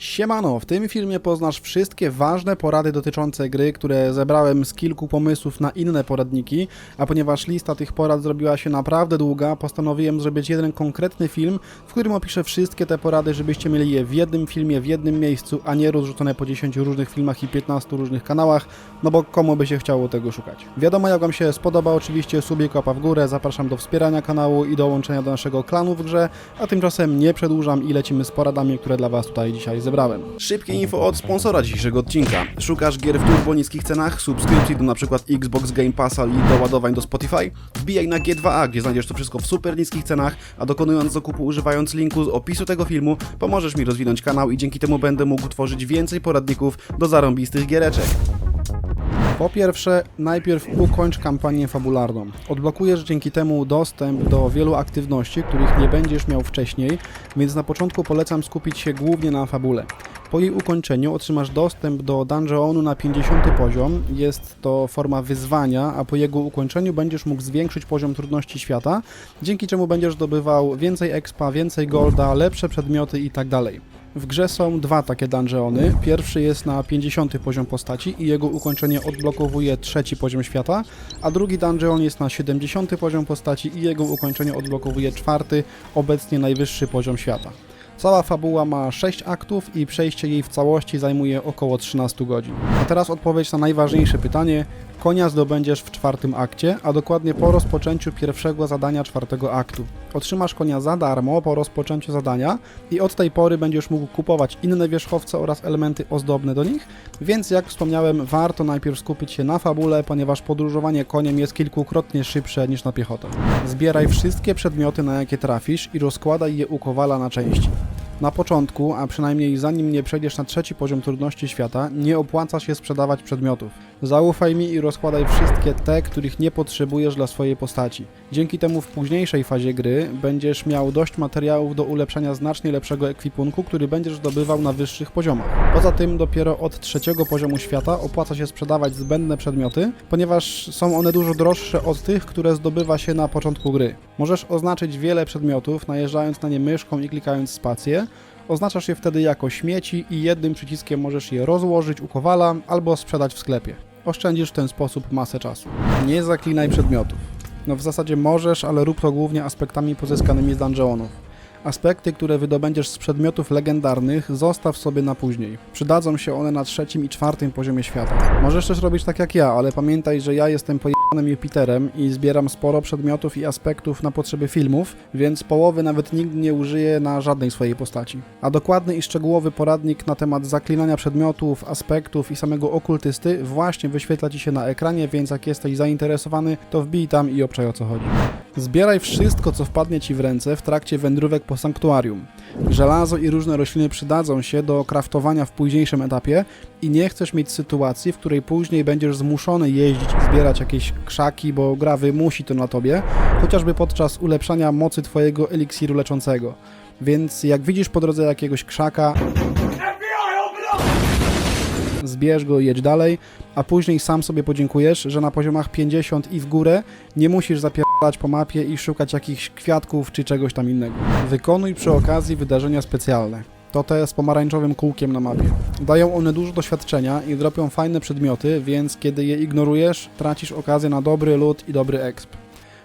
Siemano, w tym filmie poznasz wszystkie ważne porady dotyczące gry, które zebrałem z kilku pomysłów na inne poradniki, a ponieważ lista tych porad zrobiła się naprawdę długa, postanowiłem zrobić jeden konkretny film, w którym opiszę wszystkie te porady, żebyście mieli je w jednym filmie, w jednym miejscu, a nie rozrzucone po 10 różnych filmach i 15 różnych kanałach, no bo komu by się chciało tego szukać. Wiadomo, jak Wam się spodoba, oczywiście subik łapa w górę, zapraszam do wspierania kanału i dołączenia do naszego klanu w grze, a tymczasem nie przedłużam i lecimy z poradami, które dla Was tutaj dzisiaj zebrałem. Szybkie info od sponsora dzisiejszego odcinka. Szukasz gier w turbo niskich cenach, subskrypcji do np. Xbox Game Passa i doładowań do Spotify? Wbijaj na G2A, gdzie znajdziesz to wszystko w super niskich cenach, a dokonując zakupu używając linku z opisu tego filmu, pomożesz mi rozwinąć kanał i dzięki temu będę mógł tworzyć więcej poradników do zarąbistych giereczek. Po pierwsze, najpierw ukończ kampanię fabularną. Odblokujesz dzięki temu dostęp do wielu aktywności, których nie będziesz miał wcześniej, więc na początku polecam skupić się głównie na fabule. Po jej ukończeniu otrzymasz dostęp do dungeonu na 50 poziom. Jest to forma wyzwania, a po jego ukończeniu będziesz mógł zwiększyć poziom trudności świata, dzięki czemu będziesz zdobywał więcej expa, więcej golda, lepsze przedmioty itd. W grze są dwa takie dungeony. Pierwszy jest na 50 poziom postaci i jego ukończenie odblokowuje trzeci poziom świata, a drugi dungeon jest na 70 poziom postaci i jego ukończenie odblokowuje czwarty, obecnie najwyższy poziom świata. Cała fabuła ma 6 aktów i przejście jej w całości zajmuje około 13 godzin. A teraz odpowiedź na najważniejsze pytanie. Konia zdobędziesz w czwartym akcie, a dokładnie po rozpoczęciu pierwszego zadania czwartego aktu. Otrzymasz konia za darmo po rozpoczęciu zadania i od tej pory będziesz mógł kupować inne wierzchowce oraz elementy ozdobne do nich, więc jak wspomniałem, warto najpierw skupić się na fabule, ponieważ podróżowanie koniem jest kilkukrotnie szybsze niż na piechotę. Zbieraj wszystkie przedmioty, na jakie trafisz i rozkładaj je u kowala na części. Na początku, a przynajmniej zanim nie przejdziesz na trzeci poziom trudności świata, nie opłaca się sprzedawać przedmiotów. Zaufaj mi i rozkładaj wszystkie te, których nie potrzebujesz dla swojej postaci. Dzięki temu w późniejszej fazie gry będziesz miał dość materiałów do ulepszenia znacznie lepszego ekwipunku, który będziesz zdobywał na wyższych poziomach. Poza tym dopiero od trzeciego poziomu świata opłaca się sprzedawać zbędne przedmioty, ponieważ są one dużo droższe od tych, które zdobywa się na początku gry. Możesz oznaczyć wiele przedmiotów, najeżdżając na nie myszką i klikając spację, Oznaczasz je wtedy jako śmieci i jednym przyciskiem możesz je rozłożyć u kowala albo sprzedać w sklepie. Oszczędzisz w ten sposób masę czasu. Nie zaklinaj przedmiotów. No w zasadzie możesz, ale rób to głównie aspektami pozyskanymi z dungeonów. Aspekty, które wydobędziesz z przedmiotów legendarnych, zostaw sobie na później. Przydadzą się one na trzecim i czwartym poziomie świata. Możesz też robić tak jak ja, ale pamiętaj, że ja jestem pojebanym Jupiterem i zbieram sporo przedmiotów i aspektów na potrzeby filmów, więc połowy nawet nigdy nie użyję na żadnej swojej postaci. A dokładny i szczegółowy poradnik na temat zaklinania przedmiotów, aspektów i samego okultysty właśnie wyświetla Ci się na ekranie, więc jak jesteś zainteresowany, to wbij tam i obczaj o co chodzi. Zbieraj wszystko, co wpadnie Ci w ręce w trakcie wędrówek po sanktuarium. Żelazo i różne rośliny przydadzą się do kraftowania w późniejszym etapie i nie chcesz mieć sytuacji, w której później będziesz zmuszony jeździć i zbierać jakieś krzaki, bo gra wymusi to na tobie, chociażby podczas ulepszania mocy Twojego eliksiru leczącego. Więc jak widzisz po drodze jakiegoś krzaka, zbierz go i jedź dalej, a później sam sobie podziękujesz, że na poziomach 50 i w górę nie musisz zapierdalać po mapie i szukać jakichś kwiatków czy czegoś tam innego. Wykonuj przy okazji wydarzenia specjalne. To te z pomarańczowym kółkiem na mapie. Dają one dużo doświadczenia i dropią fajne przedmioty, więc kiedy je ignorujesz, tracisz okazję na dobry loot i dobry exp.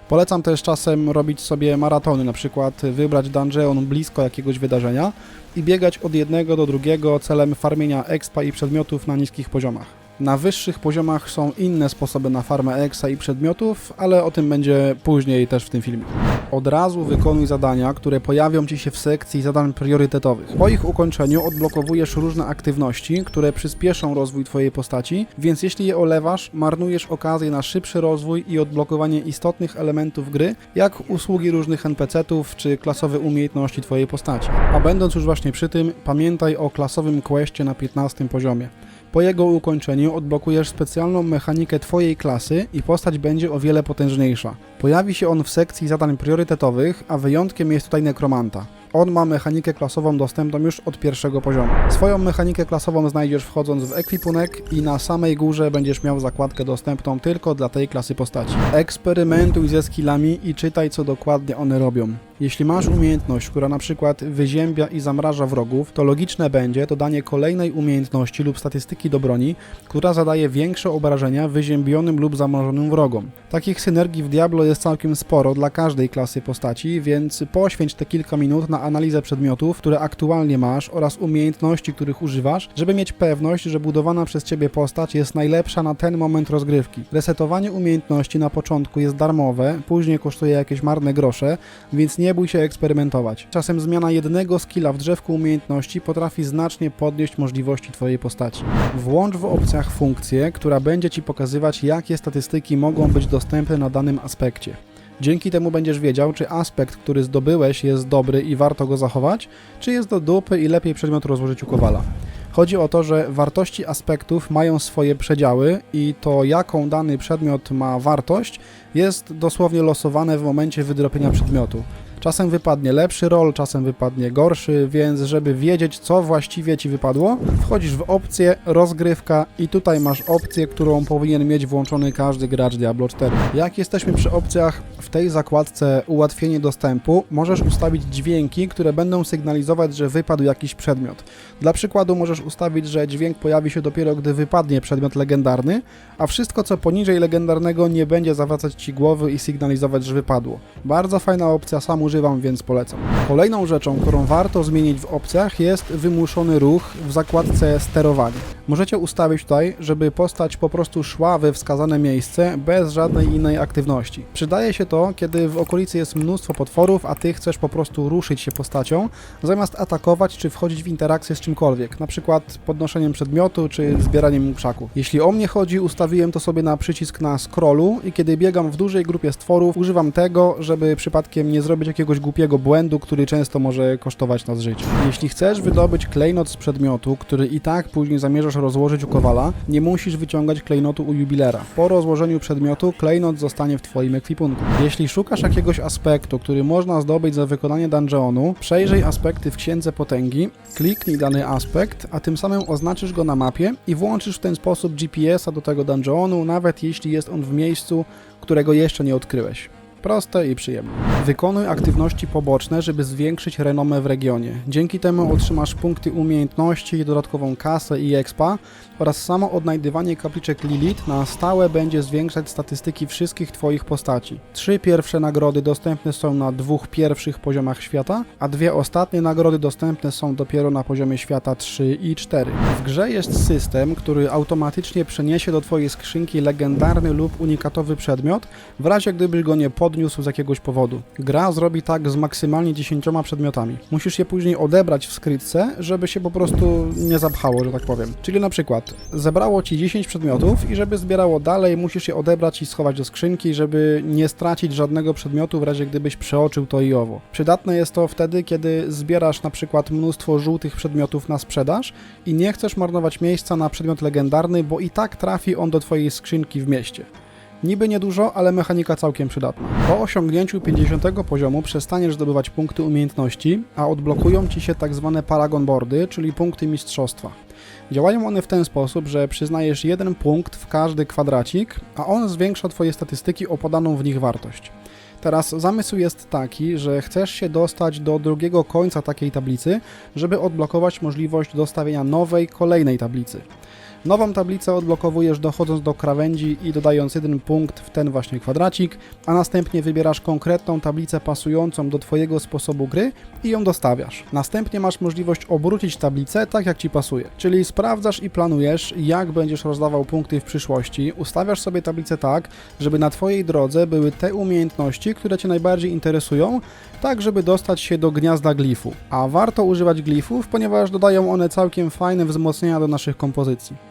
Polecam też czasem robić sobie maratony, na przykład wybrać dungeon blisko jakiegoś wydarzenia i biegać od jednego do drugiego celem farmienia expa i przedmiotów na niskich poziomach. Na wyższych poziomach są inne sposoby na farmę exa i przedmiotów, ale o tym będzie później też w tym filmie. Od razu wykonuj zadania, które pojawią Ci się w sekcji zadań priorytetowych. Po ich ukończeniu odblokowujesz różne aktywności, które przyspieszą rozwój Twojej postaci, więc jeśli je olewasz, marnujesz okazję na szybszy rozwój i odblokowanie istotnych elementów gry, jak usługi różnych NPC-ów czy klasowe umiejętności Twojej postaci. A będąc już właśnie przy tym, pamiętaj o klasowym questie na 15 poziomie. Po jego ukończeniu odblokujesz specjalną mechanikę Twojej klasy i postać będzie o wiele potężniejsza. Pojawi się on w sekcji zadań priorytetowych, a wyjątkiem jest tutaj nekromanta. On ma mechanikę klasową dostępną już od pierwszego poziomu. Swoją mechanikę klasową znajdziesz wchodząc w ekwipunek i na samej górze będziesz miał zakładkę dostępną tylko dla tej klasy postaci. Eksperymentuj ze skillami i czytaj co dokładnie one robią. Jeśli masz umiejętność, która na przykład wyziębia i zamraża wrogów, to logiczne będzie dodanie kolejnej umiejętności lub statystyki do broni, która zadaje większe obrażenia wyziębionym lub zamrożonym wrogom. Takich synergii w Diablo jest całkiem sporo dla każdej klasy postaci, więc poświęć te kilka minut na analizę przedmiotów, które aktualnie masz oraz umiejętności, których używasz, żeby mieć pewność, że budowana przez Ciebie postać jest najlepsza na ten moment rozgrywki. Resetowanie umiejętności na początku jest darmowe, później kosztuje jakieś marne grosze, więc nie bój się eksperymentować. Czasem zmiana jednego skilla w drzewku umiejętności potrafi znacznie podnieść możliwości Twojej postaci. Włącz w opcjach funkcję, która będzie Ci pokazywać, jakie statystyki mogą być dostępne na danym aspekcie. Dzięki temu będziesz wiedział, czy aspekt, który zdobyłeś, jest dobry i warto go zachować, czy jest do dupy i lepiej przedmiot rozłożyć u kowala. Chodzi o to, że wartości aspektów mają swoje przedziały i to, jaką dany przedmiot ma wartość, jest dosłownie losowane w momencie wydropienia przedmiotu. Czasem wypadnie lepszy roll, czasem wypadnie gorszy, więc żeby wiedzieć, co właściwie ci wypadło, wchodzisz w opcję rozgrywka i tutaj masz opcję, którą powinien mieć włączony każdy gracz Diablo 4. Jak jesteśmy przy opcjach w tej zakładce ułatwienie dostępu, możesz ustawić dźwięki, które będą sygnalizować, że wypadł jakiś przedmiot. Dla przykładu możesz ustawić, że dźwięk pojawi się dopiero, gdy wypadnie przedmiot legendarny, a wszystko co poniżej legendarnego nie będzie zawracać ci głowy i sygnalizować, że wypadło. Bardzo fajna opcja, sam używam, więc polecam. Kolejną rzeczą, którą warto zmienić w opcjach jest wymuszony ruch w zakładce sterowanie. Możecie ustawić tutaj, żeby postać po prostu szła we wskazane miejsce bez żadnej innej aktywności. Przydaje się to, kiedy w okolicy jest mnóstwo potworów, a ty chcesz po prostu ruszyć się postacią, zamiast atakować czy wchodzić w interakcję z czymkolwiek, na przykład podnoszeniem przedmiotu czy zbieraniem krzaków. Jeśli o mnie chodzi, ustawiłem to sobie na przycisk na scrollu i kiedy biegam w dużej grupie stworów, używam tego, żeby przypadkiem nie zrobić jakiegoś głupiego błędu, który często może kosztować nas życie. Jeśli chcesz wydobyć klejnot z przedmiotu, który i tak później zamierzasz rozłożyć u kowala, nie musisz wyciągać klejnotu u jubilera. Po rozłożeniu przedmiotu klejnot zostanie w twoim ekwipunku. Jeśli szukasz jakiegoś aspektu, który można zdobyć za wykonanie dungeonu, przejrzyj aspekty w księdze potęgi, kliknij dany aspekt, a tym samym oznaczysz go na mapie i włączysz w ten sposób GPS-a do tego dungeonu, nawet jeśli jest on w miejscu, którego jeszcze nie odkryłeś. Proste i przyjemne. Wykonuj aktywności poboczne, żeby zwiększyć renomę w regionie. Dzięki temu otrzymasz punkty umiejętności, dodatkową kasę i expa oraz samo odnajdywanie kapliczek Lilith na stałe będzie zwiększać statystyki wszystkich Twoich postaci. Trzy pierwsze nagrody dostępne są na dwóch pierwszych poziomach świata, a dwie ostatnie nagrody dostępne są dopiero na poziomie świata 3 i 4. W grze jest system, który automatycznie przeniesie do Twojej skrzynki legendarny lub unikatowy przedmiot, w razie gdybyś go nie podniósł z jakiegoś powodu. Gra zrobi tak z maksymalnie 10 przedmiotami. Musisz je później odebrać w skrytce, żeby się po prostu nie zapchało, że tak powiem. Czyli na przykład zebrało Ci 10 przedmiotów i żeby zbierało dalej, musisz je odebrać i schować do skrzynki, żeby nie stracić żadnego przedmiotu w razie gdybyś przeoczył to i owo. Przydatne jest to wtedy, kiedy zbierasz na przykład mnóstwo żółtych przedmiotów na sprzedaż i nie chcesz marnować miejsca na przedmiot legendarny, bo i tak trafi on do Twojej skrzynki w mieście. Niby niedużo, ale mechanika całkiem przydatna. Po osiągnięciu 50 poziomu przestaniesz zdobywać punkty umiejętności, a odblokują Ci się tak zwane Paragon Boardy, czyli punkty mistrzostwa. Działają one w ten sposób, że przyznajesz jeden punkt w każdy kwadracik, a on zwiększa Twoje statystyki o podaną w nich wartość. Teraz zamysł jest taki, że chcesz się dostać do drugiego końca takiej tablicy, żeby odblokować możliwość dostawienia nowej, kolejnej tablicy. Nową tablicę odblokowujesz dochodząc do krawędzi i dodając jeden punkt w ten właśnie kwadracik, a następnie wybierasz konkretną tablicę pasującą do Twojego sposobu gry i ją dostawiasz. Następnie masz możliwość obrócić tablicę tak jak Ci pasuje, czyli sprawdzasz i planujesz jak będziesz rozdawał punkty w przyszłości, ustawiasz sobie tablicę tak, żeby na Twojej drodze były te umiejętności, które Cię najbardziej interesują, tak żeby dostać się do gniazda glifu. A warto używać glifów, ponieważ dodają one całkiem fajne wzmocnienia do naszych kompozycji.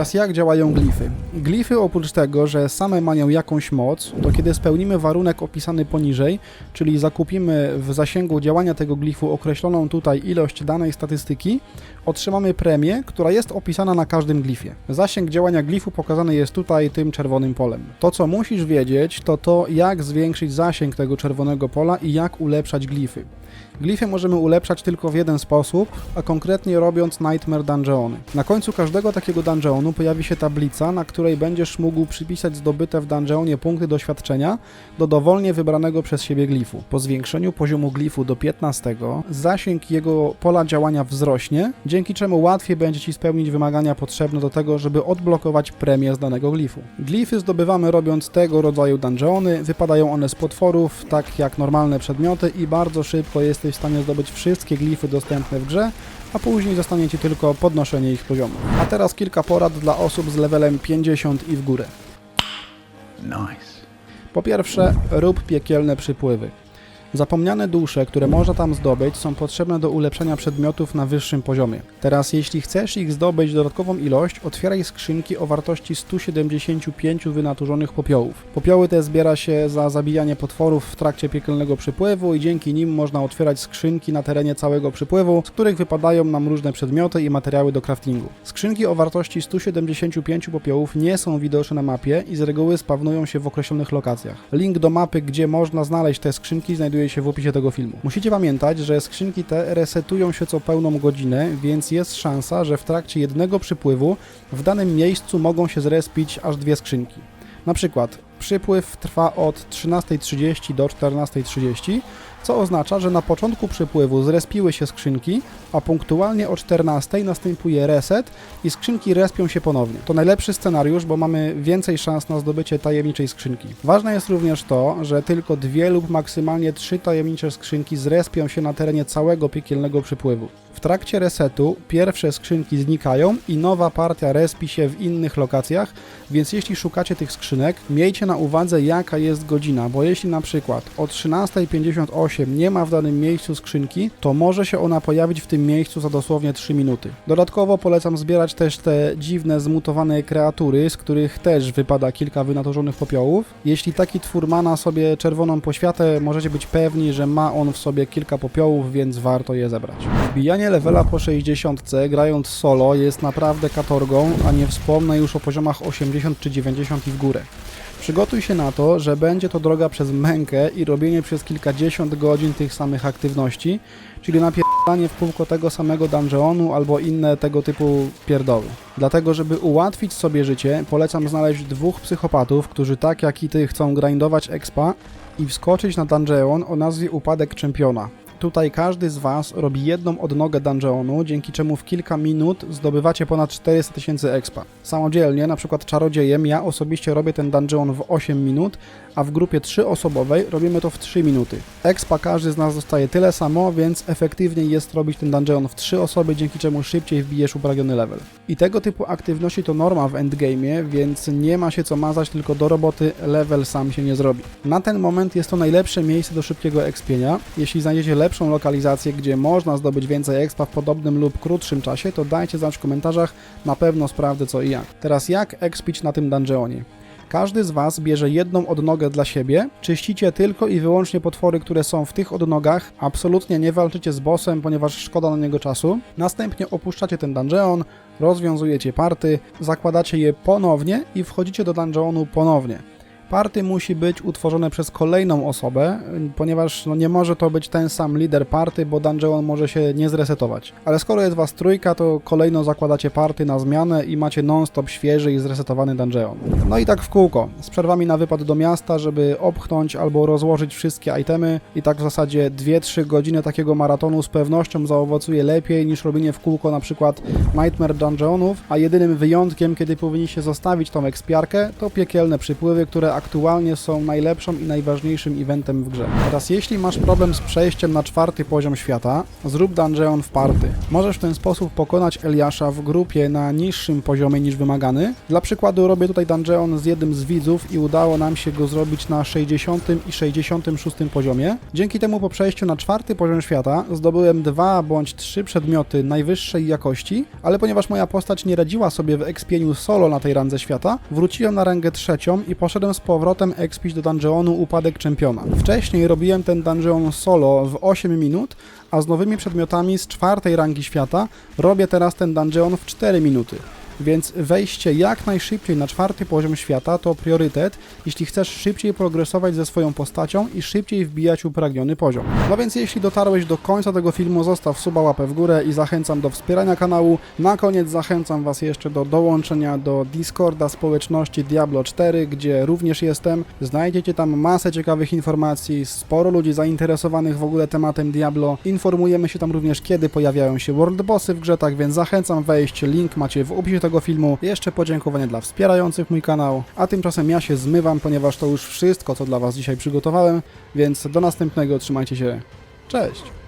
Teraz jak działają glify? Glify oprócz tego, że same mają jakąś moc, to kiedy spełnimy warunek opisany poniżej, czyli zakupimy w zasięgu działania tego glifu określoną tutaj ilość danej statystyki, otrzymamy premię, która jest opisana na każdym glifie. Zasięg działania glifu pokazany jest tutaj tym czerwonym polem. To, co musisz wiedzieć, to to, jak zwiększyć zasięg tego czerwonego pola i jak ulepszać glify. Glify możemy ulepszać tylko w jeden sposób, a konkretnie robiąc Nightmare Dungeony. Na końcu każdego takiego dungeonu pojawi się tablica, na której będziesz mógł przypisać zdobyte w dungeonie punkty doświadczenia do dowolnie wybranego przez siebie glifu. Po zwiększeniu poziomu glifu do 15, zasięg jego pola działania wzrośnie, dzięki czemu łatwiej będzie Ci spełnić wymagania potrzebne do tego, żeby odblokować premię z danego glifu. Glify zdobywamy robiąc tego rodzaju dungeony, wypadają one z potworów, tak jak normalne przedmioty i bardzo szybko jesteś w stanie zdobyć wszystkie glify dostępne w grze, a później zostanie Ci tylko podnoszenie ich poziomu. A teraz kilka porad dla osób z levelem 50 i w górę. Nice. Po pierwsze, rób piekielne przypływy. Zapomniane dusze, które można tam zdobyć, są potrzebne do ulepszenia przedmiotów na wyższym poziomie. Teraz, jeśli chcesz ich zdobyć dodatkową ilość, otwieraj skrzynki o wartości 175 wynaturzonych popiołów. Popioły te zbiera się za zabijanie potworów w trakcie piekielnego przypływu i dzięki nim można otwierać skrzynki na terenie całego przypływu, z których wypadają nam różne przedmioty i materiały do craftingu. Skrzynki o wartości 175 popiołów nie są widoczne na mapie i z reguły spawnują się w określonych lokacjach. Link do mapy, gdzie można znaleźć te skrzynki, znajduje się w opisie tego filmu. Musicie pamiętać, że skrzynki te resetują się co pełną godzinę, więc jest szansa, że w trakcie jednego przypływu w danym miejscu mogą się zrespić aż dwie skrzynki. Na przykład przypływ trwa od 13.30 do 14.30, co oznacza, że na początku przypływu zrespiły się skrzynki, a punktualnie o 14.00 następuje reset i skrzynki respią się ponownie. To najlepszy scenariusz, bo mamy więcej szans na zdobycie tajemniczej skrzynki. Ważne jest również to, że tylko dwie lub maksymalnie trzy tajemnicze skrzynki zrespią się na terenie całego piekielnego przypływu. W trakcie resetu pierwsze skrzynki znikają i nowa partia respi się w innych lokacjach, więc jeśli szukacie tych skrzynek, miejcie na uwadze jaka jest godzina, bo jeśli na przykład o 13.58 nie ma w danym miejscu skrzynki, to może się ona pojawić w tym miejscu za dosłownie 3 minuty. Dodatkowo polecam zbierać też te dziwne zmutowane kreatury, z których też wypada kilka wynaturzonych popiołów. Jeśli taki twór ma na sobie czerwoną poświatę, możecie być pewni, że ma on w sobie kilka popiołów, więc warto je zebrać. Wbijanie levela po 60 grając solo jest naprawdę katorgą, a nie wspomnę już o poziomach 80 czy 90 i w górę. Przygotuj się na to, że będzie to droga przez mękę i robienie przez kilkadziesiąt godzin tych samych aktywności, czyli napierdanie w kółko tego samego dungeonu albo inne tego typu pierdoły. Dlatego, żeby ułatwić sobie życie, polecam znaleźć dwóch psychopatów, którzy tak jak i ty chcą grindować expa i wskoczyć na dungeon o nazwie Upadek Czempiona. Tutaj każdy z Was robi jedną odnogę dungeonu, dzięki czemu w kilka minut zdobywacie ponad 400 tysięcy expa. Samodzielnie, na przykład czarodziejem, ja osobiście robię ten dungeon w 8 minut, a w grupie 3-osobowej robimy to w 3 minuty. Expa każdy z nas dostaje tyle samo, więc efektywniej jest robić ten dungeon w 3 osoby, dzięki czemu szybciej wbijesz upragniony level. I tego typu aktywności to norma w endgame'ie, więc nie ma się co mazać, tylko do roboty level sam się nie zrobi. Na ten moment jest to najlepsze miejsce do szybkiego expienia. Jeśli znajdziecie lepszą lokalizację, gdzie można zdobyć więcej expa w podobnym lub krótszym czasie, to dajcie znać w komentarzach, na pewno sprawdzę co i jak. Teraz jak expić na tym dungeonie? Każdy z Was bierze jedną odnogę dla siebie, czyścicie tylko i wyłącznie potwory, które są w tych odnogach, absolutnie nie walczycie z bossem, ponieważ szkoda na niego czasu. Następnie opuszczacie ten dungeon, rozwiązujecie party, zakładacie je ponownie i wchodzicie do dungeonu ponownie. Party musi być utworzone przez kolejną osobę, ponieważ no, nie może to być ten sam lider party, bo dungeon może się nie zresetować. Ale skoro jest was trójka, to kolejno zakładacie party na zmianę i macie non-stop świeży i zresetowany dungeon. No i tak w kółko, z przerwami na wypad do miasta, żeby opchnąć albo rozłożyć wszystkie itemy i tak w zasadzie 2-3 godziny takiego maratonu z pewnością zaowocuje lepiej niż robienie w kółko na przykład Nightmare Dungeonów, a jedynym wyjątkiem, kiedy powinniście zostawić tą ekspiarkę, to piekielne przypływy, które aktualnie są najlepszą i najważniejszym eventem w grze. Teraz jeśli masz problem z przejściem na czwarty poziom świata, zrób dungeon w party. Możesz w ten sposób pokonać Eliasza w grupie na niższym poziomie niż wymagany. Dla przykładu robię tutaj dungeon z jednym z widzów i udało nam się go zrobić na 60 i 66 poziomie. Dzięki temu po przejściu na czwarty poziom świata zdobyłem dwa bądź trzy przedmioty najwyższej jakości, ale ponieważ moja postać nie radziła sobie w ekspieniu solo na tej randze świata, wróciłem na rangę trzecią i poszedłem z powrotem expić do dungeonu Upadek Czempiona. Wcześniej robiłem ten dungeon solo w 8 minut, a z nowymi przedmiotami z czwartej rangi świata robię teraz ten dungeon w 4 minuty. Więc wejście jak najszybciej na czwarty poziom świata to priorytet, jeśli chcesz szybciej progresować ze swoją postacią i szybciej wbijać upragniony poziom. No więc jeśli dotarłeś do końca tego filmu, zostaw suba łapę w górę i zachęcam do wspierania kanału. Na koniec zachęcam Was jeszcze do dołączenia do Discorda społeczności Diablo 4, gdzie również jestem. Znajdziecie tam masę ciekawych informacji, sporo ludzi zainteresowanych w ogóle tematem Diablo. Informujemy się tam również, kiedy pojawiają się World Bossy w grze, tak więc zachęcam wejść, link macie w opisie tego filmu. Jeszcze podziękowanie dla wspierających mój kanał, a tymczasem ja się zmywam, ponieważ to już wszystko, co dla Was dzisiaj przygotowałem, więc do następnego, trzymajcie się, cześć!